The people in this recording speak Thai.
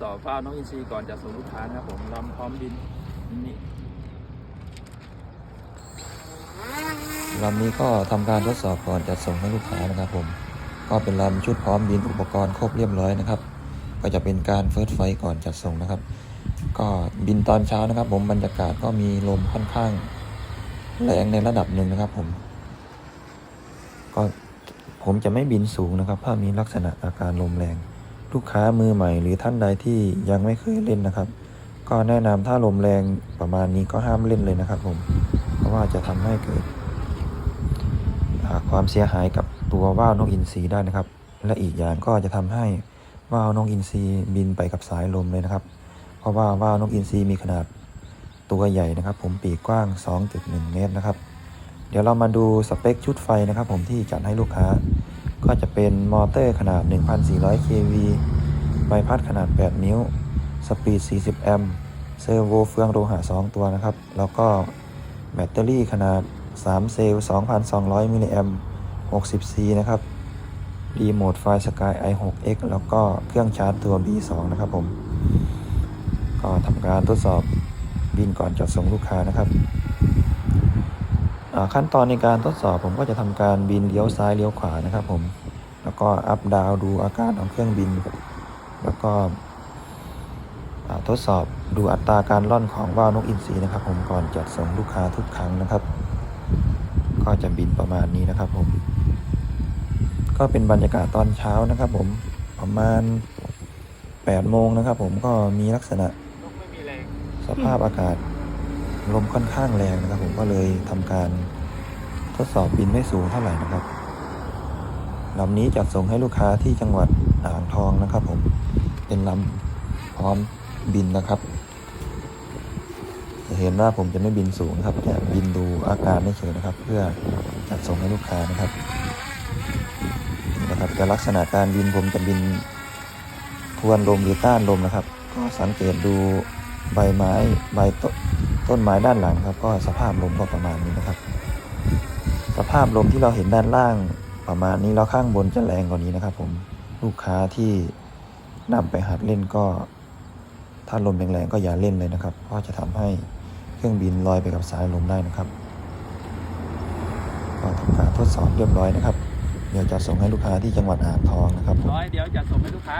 สอบฟ้าน้องอินทรีย์ก่อนจะส่งลูกค้านะครับผมลำพร้อมบินนี่ลำนี้ก็ทำการทดสอบก่อนจะส่งให้ลูกค้านะครับผม ก็เป็นลำชุดพร้อมบินอุปกรณ์ครบเรียบร้อยนะครับ ก็จะเป็นการเฟิร์สไฟก่อนจัดส่งนะครับ ก็บินตอนเช้านะครับ ผมบรรยากาศก็มีลมค่อนข้างแรงในระดับหนึ่งนะครับผม ก็ผมจะไม่บินสูงนะครับ ถ้ามีลักษณะอาการลมแรง ลูกค้ามือใหม่หรือท่านใดที่ยังไม่เคยเล่นนะครับ ก็แนะนำถ้าลมแรงประมาณนี้ก็ห้ามเล่นเลยนะครับผมเพราะว่าจะทำให้เกิดความเสียหายกับตัวว่าวนกอินทรีได้นะครับ และอีกอย่างก็จะทำให้ว่าวนกอินทรีบินไปกับสายลมเลยนะครับ เพราะว่าว่าวนกอินทรีมีขนาดตัวใหญ่นะครับ ผมปีกกว้าง 2.1 เมตรนะครับ เดี๋ยวเรามาดูสเปคชุดไฟนะครับ ผมที่จัดให้ลูกค้า ก็จะเป็นมอเตอร์ขนาด 1,400 kV ใบพัดขนาด 8 นิ้ว สปีด 40 แอมป์เซอร์โวเฟืองโลหะ 2 ตัวนะครับ แล้วก็แบตเตอรี่ขนาด 3 เซลล์ 2,200 มิลลิแอมป์ 60C นะครับ รีโมทไฟสกาย i6x แล้วก็เครื่องชาร์จตัว B2 นะครับผม ก็ทำการทดสอบบินก่อนจัดส่งลูกค้านะครับ ขั้นตอนในการทดสอบผมก็จะทำการบินเลี้ยวซ้ายเลี้ยวขวานะครับ ผม แล้วก็อัพดาวดูอาการของเครื่องบิน แล้วก็อ่าทดสอบดูอัตราการล่อนของว่าวนกอินทรีนะครับ ผมก่อนจัดส่งลูกค้าทุกครั้งนะครับ ก็จะบินประมาณนี้นะครับ ผม ก็เป็นบรรยากาศตอนเช้านะครับ ผมประมาณ8โมงนะครับ ผมก็มีลักษณะนกไม่มีแรงสภาพอากาศ ลมค่อนข้างแรงนะครับ ผมก็เลยทำการทดสอบบินไม่สูงเท่าไหร่นะครับลำนี้จัดส่งให้ลูกค้าที่จังหวัดอ่างทองนะครับ ผมเป็นลำพร้อมบินนะครับ จะเห็นว่าผมจะไม่บินสูงครับจะบินดูอาการไม่เฉยนะครับ เพื่อจัดส่งให้ลูกค้านะครับนี่นะครับแต่ลักษณะการบินผมจะบินทวนลมหรือต้านลมนะครับ ก็สังเกตดูใบไม้ใบต้น ต้นไม้ด้านหลังครับ ก็สภาพลมก็ประมาณนี้นะครับ สภาพลมที่เราเห็นด้านล่างประมาณนี้แล้วข้างบนจะแรงกว่านี้นะครับ ผมลูกค้าที่นำไปหัดเล่นก็ ถ้าลมแรงๆก็อย่าเล่นเลยนะครับ เพราะจะทำให้เครื่องบินลอยไปกับสายลมได้นะครับก็ทำการทดสอบเรียบร้อยนะครับ เดี๋ยวจะส่งให้ลูกค้าที่จังหวัดอ่างทองนะครับร้อยเดี๋ยวจะส่งให้ลูกค้า